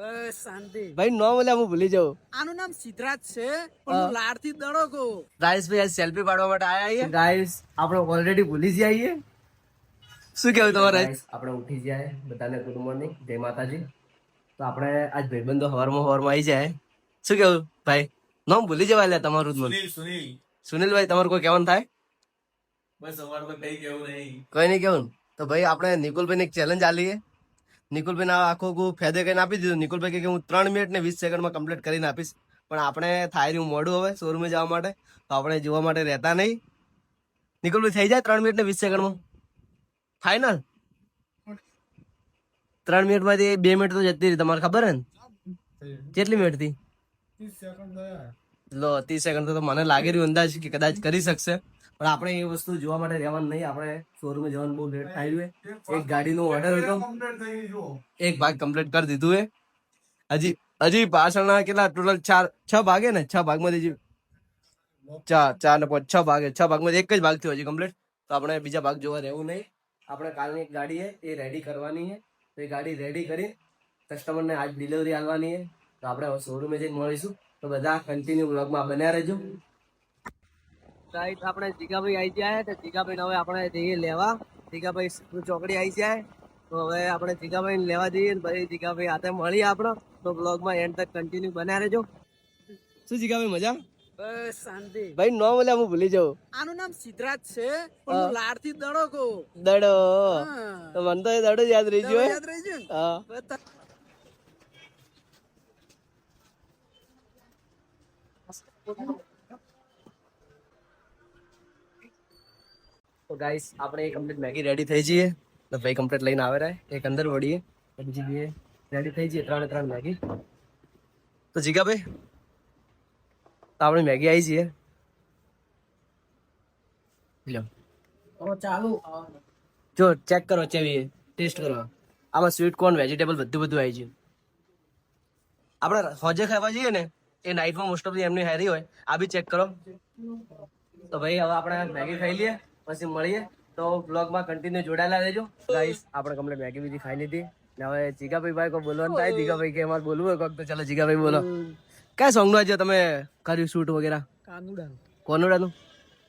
બસ શાંતિ. ભાઈ નો બોલે હું ભૂલી જાઉં. આનું નામ સિદ્ધરાજ છે પણ હું. લાડથી દડો ગાઈસ ભાઈ આજ સેલ્ફી પાડવા માટે આયા છીએ ગાઈસ આપણે ઓલરેડી ભૂલી જઈએ શું કેવું તમારે? આપણે ઉઠી જાય બધાને ગુડ મોર્નિંગ જય માતાજી. તો આપણે આજ ભાઈબંધો હવારમાં હવારમાં આવી જાય. શું કેવું ભાઈ? નામ ભૂલી જવા લે તમારું સુનિલ સુનિલ. સુનિલભાઈ તમારું કોઈ કહેવાનું થાય? બસ અમારે કઈ કેવું નહીં. કઈ નહીં કેવું તો ભાઈ આપણે નિકુલભાઈને એક ચેલેન્જ આલીએ. નિકુલભાઈને આખું ફેદે કરીને આપી દીધું. નિકુલભાઈ કે હું ત્રણ મિનિટ ને વીસ સેકન્ડમાં કમ્પ્લીટ કરીને આપીશ. પણ આપણે થાય રહ્યું મોડું હવે શોરૂમે જવા માટે. તો આપણે જોવા માટે રહેતા નહીં. નિકુલભાઈ થઈ જાય ત્રણ મિનિટ ને વીસ સેકન્ડમાં ફાઇનલ ત્રણ મિનિટમાંથી બે મિનિટ તો જતી રહી. તમારે ખબર હે ને? કેટલી મિનિટથી? લો ત્રીસ સેકન્ડ તો મને લાગી રહ્યું અંદાજ કે કદાચ કરી શકશે. પણ આપણે એ વસ્તુ જોવા માટે રહેવાનું નહીં. આપણે શોરૂમે જવાનું બહુ લેટ થઈ રહ્યું. એક ગાડીનો ઓર્ડર હતો. એક ભાગ કમ્પ્લીટ કરી દીધું એ. હજી હજી પાછળના કેટલા? ટોટલ ચાર, છ ભાગે ને? છ ભાગમાંથી હજી ચાર ચાર ને પાંચ, છ ભાગે છ ભાગમાંથી એક જ ભાગ થયો હજી કમ્પ્લીટ તો આપણે બીજા ભાગ જોવા રહેવું નહીં. આપણે કાલની એક ગાડી છે એ રેડી કરવાની છે તો એ ગાડી રેડી કરી કસ્ટમરને આજ ડિલિવરી આવવાની છે તો આપણે શોરૂમે જઈને મળીશું. તો બધા કન્ટિન્યુ બ્લોગમાં બન્યા રહેજો. રાઈટ આપણે જીગાભાઈ આવી જાય તો જીગાભાઈ હવે આપણે જઈએ લેવા. જીગાભાઈ ચોકડી આવી જાય તો હવે આપણે જીગાભાઈ લેવા જઈએ ને પછી જીગાભાઈ હાથે મળીએ આપણે. તો બ્લોગમાં એન્ડ તક કન્ટિન્યુ બન્યા રહેજો. શું જીગાભાઈ મજા? બસ શાંતિ. ભાઈ નો બોલે હું ભૂલી જાઉં. આનું નામ સિદ્ધરાજ છે પણ હું. લાડથી દડો કહું. દડો. તો મને તો એ દડો યાદ રહી ગયો યાદ રહી ગયું ને? હા. બતા- તો ગાઈસ આપણે એક કમ્પ્લીટ મેગી રેડી થઈ જઈએ. તો ભાઈ કમ્પ્લીટ લઈને આવે રહે એક અંદર વળીએ બીજી બે રેડી થઈ જઈએ ત્રણે ત્રણ મેગી તો જીગાભાઈ તો આપણે મેગી આવી જઈએ. ચાલુ. જો ચેક કરો ચેવી ટેસ્ટ કરો. આમાં સ્વીટ કોર્ન વેજીટેબલ બધું બધું આવી ગયું. આપણે હોજે ખાવા જઈએ ને એ નાઇટમાં મોસ્ટ ઓફ એમની હેરી હોય. આ બી ચેક કરો. તો ભાઈ હવે આપણે મેગી ખાઈ લઈએ. પછી મળીએ. તો બ્લોગમાં કન્ટિન્યુ જોડાયેલા રહેજો. ગાઈસ આપણે કમ્પ્લીટ મેગી બીજી ખાઈ લીધી. ને હવે જીગાભાઈ ભાઈ કોઈ બોલવાનું થાય? જીગાભાઈ કે અમારે બોલવું હોય કોક તો ચાલો જીગાભાઈ બોલો. કયા સોંગનું આજે તમે કર્યું શૂટ વગેરે? કાનુડા કોનોડાનું?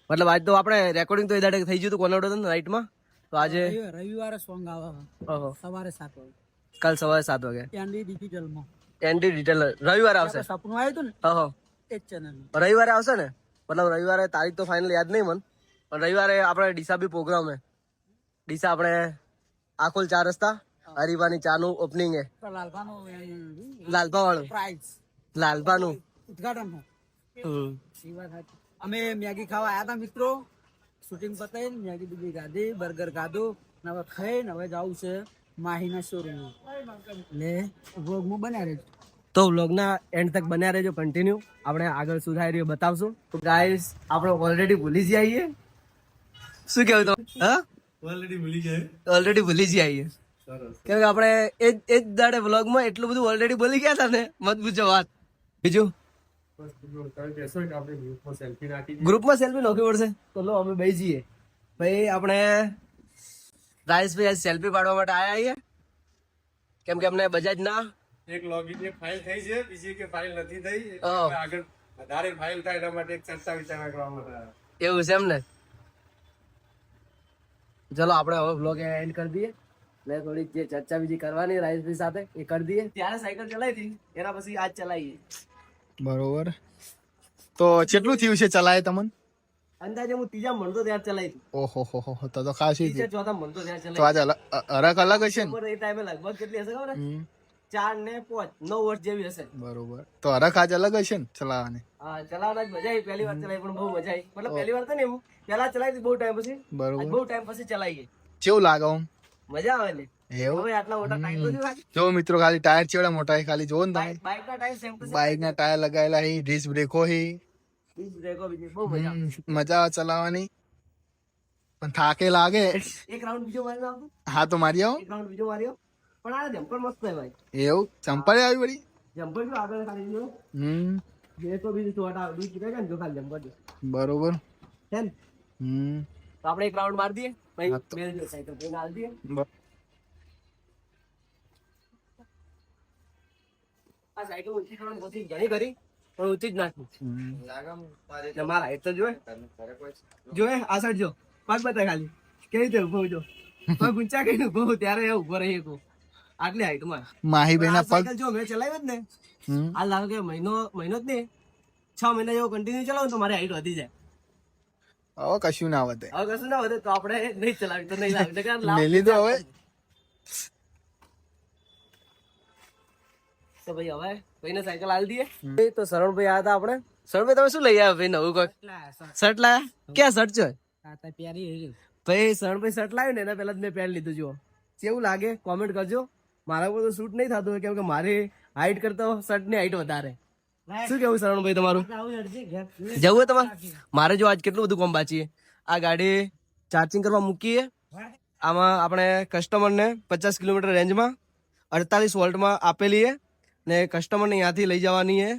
મતલબ આજ તો આપણે રેકોર્ડિંગ તો એ દાડે થઈ ગયું હતું કોનોડાનું નાઇટમાં તો આજે રવિવારે સોંગ આવે સવારે સાત વાગે. કાલ સવારે સાત વાગે. કેન્ડી ડિજિટલમાં એનડી ડિજિટલ રવિવારે આવશે? સપનું આવ્યું હતું ને? ઓહો. એ જ ચેનલ રવિવારે આવશે ને? મતલબ રવિવારે તારીખ તો ફાઇનલ યાદ નહીં મને. પણ રવિવારે આપણે ડીસા બી પ્રોગ્રામ હે. ડીસા આપણે આખોલ ચાર રસ્તા હરીવાની ચાનું ઓપનિંગ હે. લાલભા વાળું લાલભા નું ઉદઘાટન. અમે મેગી ખાવા આવ્યા હતા મિત્રો. શૂટિંગ પતાવી મેગી બીજી ખાધી બર્ગર ખાધું ને હવે ખાઈને હવે જવું છે માહીના શોરૂમ એટલે ભોગમાં બન્યા રહેજો તો વ્લોગના એન્ડ તક બન્યા રહેજો કન્ટિન્યુ આપણે આગળ સુધારી બતાવશું. તો ગાઈસ આપણે ઓલરેડી ભૂલી જઈએ. શું કેવું તો હા? ઓલરેડી ભૂલી જાય ઓલરેડી ભૂલી કેમ કે આપણે એ જ એ જ દાડે વ્લોગમાં એટલું બધું ઓલરેડી બોલી ગયા હતા ને મત પૂછો વાત. બીજું? ગ્રુપમાં સેલ્ફી નોખવી પડશે? તો લો અમે બે જઈએ. ભાઈ આપણે રાઈસભાઈ આજ સેલ્ફી પાડવા માટે આવ્યા છીએ. કેમ કે અમને બજાજ ના એક લોગિન ફાઇલ થઈ છે બીજી કે ફાઇલ નથી થઈ. આગળ વધારે ફાઇલ થાય એના માટે એક ચર્ચા વિચારણા કરવા માટે એવું છે એમ ને? ચલો આપણે હવે બ્લોગ એન્ડ કરી દઈએ. ને થોડી જે ચર્ચા બીજી કરવાની રાઈસભાઈ સાથે એ કરી દઈએ. ત્યારે સાયકલ ચલાવી હતી. એના પછી આજ ચલાવીએ. બરોબર. તો કેટલું થયું છે ચલાય તમને? અંદાજે હું ત્રીજા મળતો ત્યારે ચલાવી હતી. ઓહો હો હો તો તો ખાસી ચોથા મળતો ત્યારે તો ચલાવી આજે અલગ અલગ હશે ને? એ ટાઈમે લગભગ કેટલી હશે ખબર ચાર ને પાંચ નવ વર્ષ જેવી હશે. બરોબર. તો અરક આજ અલગ હશે ને ચલાવવાની? હા ચલાવવાના જ મજા આવી. પહેલી વાર ચલાવી પણ બહુ મજા આવી. મતલબ પહેલી વાર તો ને એવું. પેલા ચલાવી બહુ ટાઈમ પછી. બરોબર. બહુ ટાઈમ પછી ચલાવીએ કેવું લાગે આમ? મજા આવે ને. જો મિત્રો ખાલી ટાયર ચેવડા મોટા છે? ખાલી જોવો ને તમે. બાઇક ના ટાયર લગાવેલા હી ડિસ્ક બ્રેકો હી મજા આવે. આવે ચલાવવાની. પણ થાકે લાગે. એક રાઉન્ડ બીજો મારી હા તો મારી આવો. એક રાઉન્ડ બીજો માર્યો પણ આ જમ્પર મસ્ત છે ભાઈ. એવું? જમ્પર આવી પડી જમ્પર જો આગળ ખાલી જો હમ. બ્રેકો બીજું ચોટા બીજ રહે ને જો ખાલી જમ્પર બરોબર. છે ને હમ. તો આપણે એક રાઉન્ડ મારી દઈએ. ભાઈ બે જો સાયકલ કોઈ નાલ દઈએ. આ સાયકલ ઊંચી કરવાની કોશિશ ઘણી કરી પણ ઊંચી જ નાખી. ને મારા હાઈટ તો જોયે જોયે આ સાઈડ જો. પગ બતા ખાલી. કેવી રીતે ઊભો જો પગ ઊંચા કઈ ઊભો ત્યારે એ ઊભો રહી શકું આટલી હાઈટમાં માહીભાઈ ના પગ સાયકલ જો મેં ચલાવી જ ને આ લાગે કે મહિનો મહિનો જ નહીં છ મહિના જેવો કન્ટિન્યુ ચલાવો તો મારી હાઈટ વધી જાય. હવે કશું ના વધે. હવે કશું ના વધે તો આપણે નહીં ચલાવી તો નહીં લાવી. મેલી દો હવે. તો ભાઈ હવે ભાઈને સાયકલ આલ દઈએ. તો શરણભાઈ આવ્યા હતા આપણે. શરણભાઈ તમે શું લઈ આવ્યા ભાઈ નવું કોઈ? શર્ટ લાયા? ક્યાં શર્ટ છે? ભાઈ શરણભાઈ શર્ટ લાવ્યું ને એના પહેલા જ મેં પેન્ટ લીધું જુઓ. કેવું લાગે? કોમેન્ટ કરજો. મારા પર તો શૂટ નહીં થતું કેમ કે મારી હાઈટ કરતા શર્ટની હાઈટ વધારે શું કેવું શરણભાઈ તમારું? જવું હોય તમારે? મારે જો આજ કેટલું બધું કોમ બાચીએ આ ગાડી ચાર્જિંગ કરવા મૂકીએ. આમાં આપણે કસ્ટમરને પચાસ કિલોમીટર રેન્જમાં અડતાલીસ વોલ્ટમાં આપેલી છે ને કસ્ટમરને અહીંયાથી લઈ જવાની છે.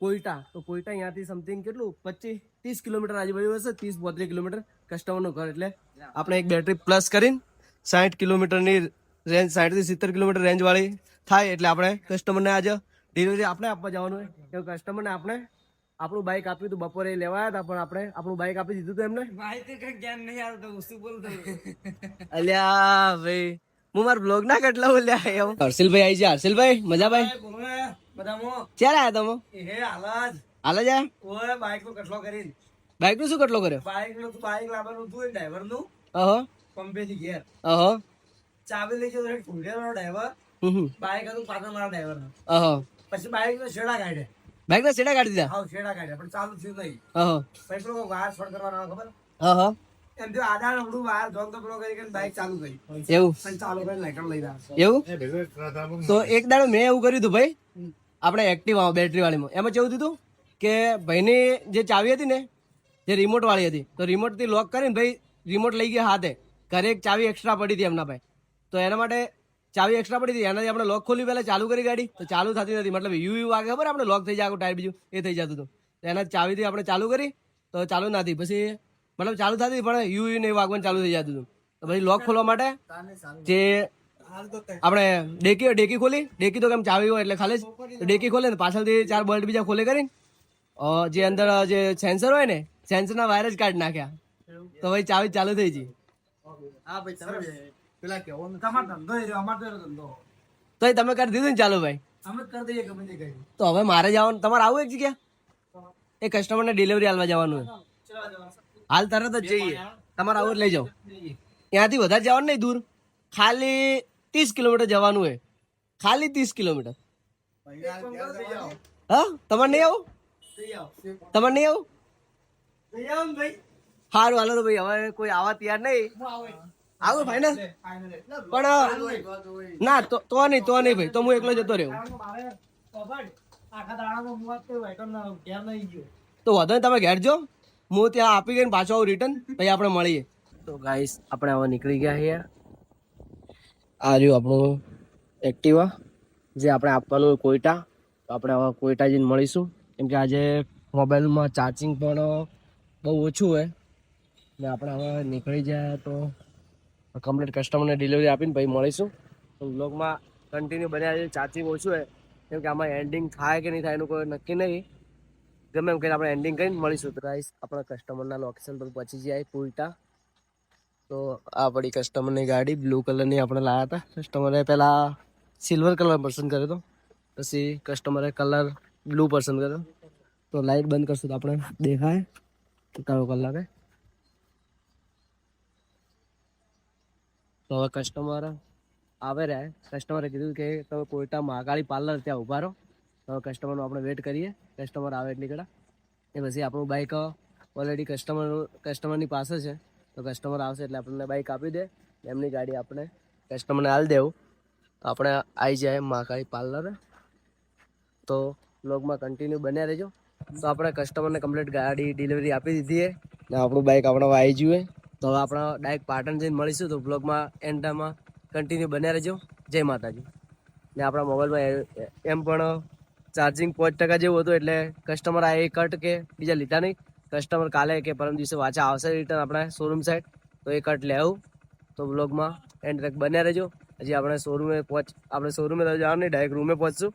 કોઈટા તો કોઈટા અહીંયાથી સમથિંગ કેટલું? પચીસ ત્રીસ કિલોમીટર આજુબાજુ હશે ત્રીસ બોત્રીસ કિલોમીટર કસ્ટમરનું ઘર. એટલે આપણે એક બેટરી પ્લસ કરીને સાઠ કિલોમીટરની રેન્જ સાઠથી સિત્તેર કિલોમીટર રેન્જવાળી થાય એટલે આપણે કસ્ટમરને આજે ડિલિવરી આપણે આપવા જવાનું હોય કસ્ટમર કસ્ટમરને આપણે આપણું બાઇક આપ્યું હતું બપોરે લેવાયા હતા પણ આપણે આપણું બાઇક આપી દીધું હતું એમને. માહિતી કઈ જ્ઞાન નહીં આવતું શું બોલતો અલ્યા ભાઈ હું મારા બ્લોગ ના કેટલા બોલ્યા એવું હર્ષિલભાઈ આવી છે હર્ષિલભાઈ મજાભાઈ? બધામાં. ક્યારે આવ્યા તમે? હે હાલાજ હાલાજ આયા? ઓય બાઇક નો કટલો કરી બાઇકનું શું કેટલો કર્યો? બાઈકનું બાઇક લાવવાનું હતું ડ્રાઈવરનું. અહો. પંપે થી ઘેર. અહો. ચાવી લઈ ગયો ફૂલેરો ડ્રાઈવર હમ હમ. બાઈક હતું પાછળ મારા ડ્રાઈવર પછી બાઈક નો છેડા કાઢે બાઈક ના છેડા કાઢી દીધા? હા છેડા કાઢે પણ ચાલુ થયું નહીં. અહો પછી પેલો વાર શોર્ટ કરવાનો ખબર? એમ તો આડા નબળું વાર જોન તો પેલો કરી કરીને બાઈક ચાલુ કરી. એવું? અને ચાલુ કરીને લાઈટર લઈ રહ્યા એવું? તો એક દાડો મેં એવું કર્યું હતું ભાઈ આપણે એક્ટિવા બેટરી વાળીમાં. એમાં કેવું થયું કે ભાઈની જે ચાવી હતી ને જે રિમોટ વાળી હતી તો રિમોટથી લોક કરીને ભાઈ રિમોટ લઈ ગયા હાથે. ઘરે એક ચાવી એક્સ્ટ્રા પડી હતી એમના ભાઈ તો એના માટે ચાવી એક્સ્ટ્રા પડી હતી. એનાથી આપણે લોક ખોલી પહેલાં ચાલુ કરી ગાડી. તો ચાલુ થતી નથી. મતલબ યુ યુ વાગે ખબર? આપણે લોક થઈ જાય ટાયર બીજું. એ થઈ જતું હતું. તો એના ચાવીથી આપણે ચાલુ કરી. તો ચાલુ નથી. પછી મતલબ ચાલુ થતી પણ યુ યુ નહીં વાગવાનું ચાલુ થઈ જતું હતું. તો પછી લોક ખોલવા માટે જે આપણે ડેકી ડેકી ખોલી. ડેકી તો કેમ ચાવી હોય એટલે ખાલી. ડેકી ખોલે ને પાછળથી ચાર બોલ્ટ બીજા ખોલે કરીને. જે અંદર જે સેન્સર હોય ને સેન્સરના વાયર જ કાઢી નાખ્યા. તો ભાઈ ચાવી ચાલુ થઈ ગઈ. હા, ભાઈ પેલા કેવો તમારો ધંધો એ રહ્યો અમારો તો એ ધંધો. તો તમે કરી દીધું ને ચાલુ ભાઈ. અમે કરી દઈએ ગમે તે કરી તો હવે મારે જવાનું તમારે આવું એક જગ્યા? એ કસ્ટમરને ડિલિવરી આલવા જવાનું હોય. હાલ તરત જ જઈએ. તમારે આવું જ લઈ જાઓ. ત્યાંથી વધારે જવાનું નહીં દૂર. ખાલી ત્રીસ કિલોમીટર જવાનું હોય. ખાલી ત્રીસ કિલોમીટર. હા? તમારે નહીં આવું? તમારે નહીં આવું? સારું હાલો તો ભાઈ હવે કોઈ આવા તૈયાર નહીં. આવું ફાઈનલ પણ ના તો તો નહીં તો નહીં ભાઈ તો હું એકલો જતો રહ્યો. તો વધો તમે ઘેર જો. હું ત્યાં આપી ગઈને પાછો આવું રિટર્ન પછી આપણે મળીએ. તો ગાઈસ આપણે હવે નીકળી ગયા છીએ. આ રહ્યું આપણું એક્ટિવા જે આપણે આપવાનું કોઈટા તો આપણે હવે કોઈટા જઈને મળીશું. કેમ કે આજે મોબાઈલમાં ચાર્જિંગ પણ બહુ ઓછું હોય. ને આપણે હવે નીકળી જાય તો કમ્પ્લીટ કસ્ટમરને ડિલિવરી આપીને પછી મળીશું. તો બ્લોગમાં કન્ટિન્યુ બન્યા છે ચાચી ઓછું હોય કેમ કે આમાં એન્ડિંગ થાય કે નહીં થાય એનું કોઈ નક્કી નહીં. ગમે એમ કરીને આપણે એન્ડિંગ કરીને મળીશું. તો ગાઈસ આપણા કસ્ટમરના લોકેશન પર પહોંચી જાય કોઈટા તો આ પડી કસ્ટમરની ગાડી બ્લુ કલરની આપણે લાવ્યા હતા. કસ્ટમરે પહેલાં સિલ્વર કલર પસંદ કર્યો હતો. પછી કસ્ટમરે કલર બ્લુ પસંદ કર્યો. તો લાઈટ બંધ કરશું તો આપણે દેખાય. કયો કલર તો હવે કસ્ટમર આવે રહ્યા કસ્ટમરે કીધું કે તમે કોઈટા મહાકાળી પાર્લર ત્યાં ઊભા રહો. તો કસ્ટમરનો આપણે વેટ કરીએ. કસ્ટમર આવે એટલી કડા? એ પછી આપણું બાઇક ઓલરેડી કસ્ટમર કસ્ટમરની પાસે છે. તો કસ્ટમર આવશે એટલે આપણને બાઇક આપી દે. એમની ગાડી આપણે કસ્ટમરને હાલ દેવું. તો આપણે આવી જાય મહાકાળી પાર્લર તો બ્લોગમાં કન્ટિન્યુ બન્યા રહેજો. તો આપણે કસ્ટમરને કમ્પ્લીટ ગાડી ડિલિવરી આપી દીધી ને આપણું બાઇક આપણે આવી છે. તો હવે આપણે ડાયરેક્ટ પાટણ જઈને મળીશું તો બ્લોગમાં એન્ડમાં કન્ટિન્યુ બન્યા રહેજો. જય માતાજી. ને આપણા મોબાઈલમાં એમ પણ ચાર્જિંગ પાંચ ટકા જેવું હતું એટલે કસ્ટમર આ એ કટ કે બીજા લીધા નહીં. કસ્ટમર કાલે કે પરમ દિવસે વાંચા આવશે રિટર્ન આપણે શોરૂમ સાઈડ તો એ કટ લેવું તો બ્લોગમાં એન્ડ તક બન્યા રહેજો. હજી આપણે શોરૂમે પહોંચ આપણે શોરૂમે તો જવાનું નહીં ડાયરેક્ટ રૂમે પહોંચશું.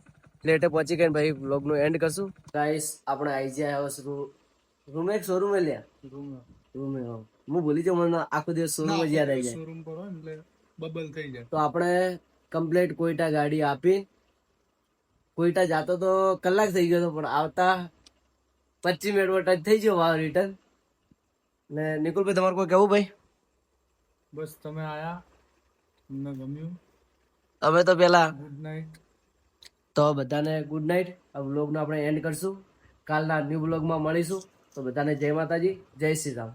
લેટે પહોંચી ગઈને ભાઈ બ્લોગનું એન્ડ કરશું. ગાઈસ આપણે આઈ જાય રૂમે શોરૂમે લ્યા રૂમે હા. હું ભૂલી જાઉં મને આખો દિવસ શોરૂમ જ યાદ આવી જાય. શોરૂમ પર હોય એટલે બબલ થઈ જાય. તો આપણે કમ્પ્લેટ કોઈટા ગાડી આપી. કોઈટા જાતો તો કલાક થઈ ગયો હતો પણ આવતા પચીસ મિનિટમાં ટચ થઈ ગયો વાવ રિટર્ન ને નિકુલભાઈ તમારે કોઈ કેવું ભાઈ? બસ તમે આયા તમને ગમ્યું. અમે તો પેલા ગુડ નાઇટ તો બધાને ગુડ નાઇટ આ બ્લોગનો આપણે એન્ડ કરશું. કાલના ન્યૂ બ્લોગમાં મળીશું. તો બધાને જય માતાજી જય શ્રી રામ.